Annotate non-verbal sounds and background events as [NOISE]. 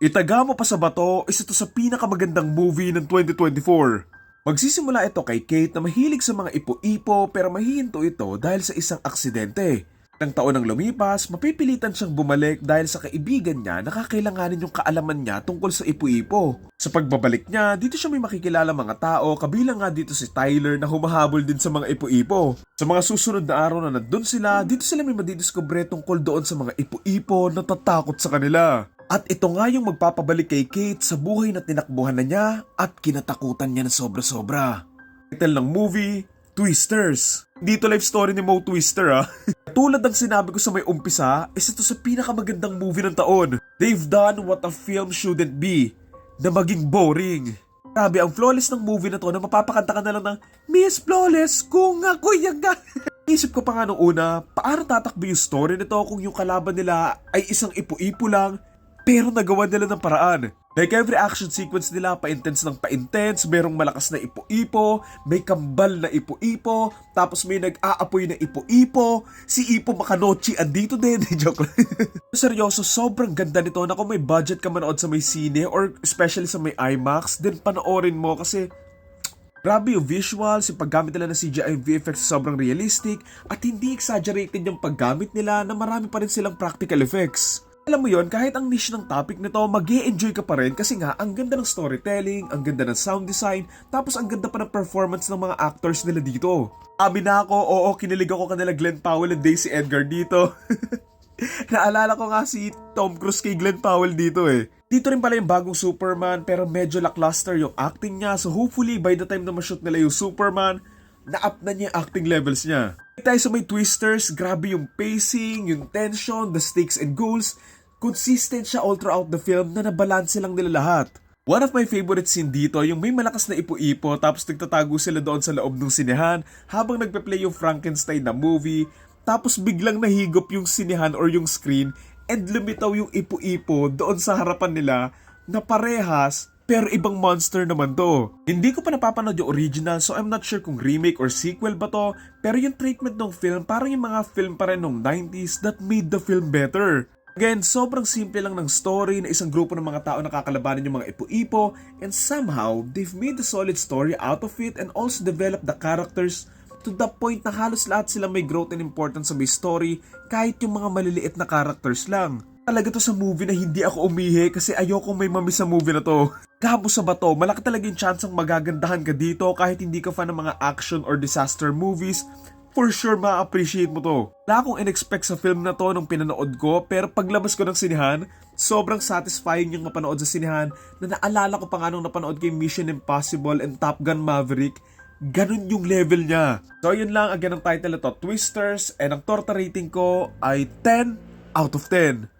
Itaga mo pa sa bato, isa to sa pinakamagandang movie ng 2024. Magsisimula ito kay Kate na mahilig sa mga ipo-ipo pero mahihinto ito dahil sa isang aksidente. Nang taon ng lumipas, mapipilitan siyang bumalik dahil sa kaibigan niya nakakailanganin yung kaalaman niya tungkol sa ipo-ipo. Sa pagbabalik niya, dito siya may makikilala mga tao kabilang nga dito si Tyler na humahabol din sa mga ipo-ipo. Sa mga susunod na araw na nandun sila, dito sila may madidiskubre tungkol doon sa mga ipo-ipo na tatakot sa kanila. At ito nga yung magpapabalik kay Kate sa buhay na tinakbuhan na niya at kinatakutan niya na sobra-sobra. Title ng movie, Twisters. Dito life story ni Mo Twister ah. [LAUGHS] Tulad ng sinabi ko sa may umpisa, isa to sa pinakamagandang movie ng taon. They've done what a film shouldn't be, na maging boring. Grabe, ang flawless ng movie na to na mapapakanta ka na lang ng Miss Flawless, kung ako yung. [LAUGHS] Isip ko pa nga nung una, paano tatakbo yung story nito kung yung kalaban nila ay isang ipo-ipo lang pero nagawa nila ng paraan. Like every action sequence nila, pa-intense ng pa-intense, merong malakas na ipo-ipo, may kambal na ipo-ipo, tapos may nag-aapoy na ipo-ipo, si Ipo Makanochi andito din, [LAUGHS] joke lang. [LAUGHS] Seryoso, sobrang ganda nito na kung may budget ka manood sa may sine or especially sa may IMAX, then panoorin mo kasi Grabe yung visuals, yung paggamit nila ng CGI VFX sobrang realistic at hindi exaggerated yung paggamit nila na marami pa rin silang practical effects. Alam mo yon kahit ang niche ng topic nito, mag enjoy ka pa rin kasi nga ang ganda ng storytelling, ang ganda ng sound design, tapos ang ganda pa ng performance ng mga actors nila dito. Sabi na ako, oo, kinilig ako kanila Glenn Powell and Daisy Edgar dito. [LAUGHS] Naalala ko nga si Tom Cruise kay Glenn Powell dito eh. Dito rin pala yung bagong Superman pero medyo lackluster yung acting niya so hopefully by the time na ma-shoot nila yung Superman, na-up na niya yung acting levels niya. Tayo sa may twisters, grabe yung pacing, yung tension, the stakes and goals. Consistent siya all throughout the film na nabalanse lang nila lahat. One of my favorite scene dito, yung may malakas na ipo-ipo tapos nagtatago sila doon sa loob ng sinehan habang nagpe-play yung Frankenstein na movie tapos biglang nahigop yung sinehan or yung screen and lumitaw yung ipo-ipo doon sa harapan nila na parehas pero ibang monster naman to. Hindi ko pa napapanood yung original so I'm not sure kung remake or sequel ba to pero yung treatment ng film parang yung mga film pa rin nung 90s that made the film better. Again, sobrang simple lang ng story na isang grupo ng mga tao nakakalabanan yung mga ipo-ipo and somehow, they've made a solid story out of it and also developed the characters to the point na halos lahat sila may growth and importance sa may story kahit yung mga maliliit na characters lang. Talaga to sa movie na hindi ako umihi kasi ayoko may mami sa movie na to. [LAUGHS] Gabo sa bato, malaki talaga yung chance ang magagandahan ka dito kahit hindi ka fan ng mga action or disaster movies for sure ma-appreciate mo to. Wala akong in-expect sa film na to nung pinanood ko pero paglabas ko ng sinihan, sobrang satisfying yung mapanood sa sinihan na naalala ko pa nga nung napanood kay Mission Impossible and Top Gun Maverick ganun yung level niya. So yun lang, again ang title ito, Twisters, and ang torta rating ko ay 10 out of 10.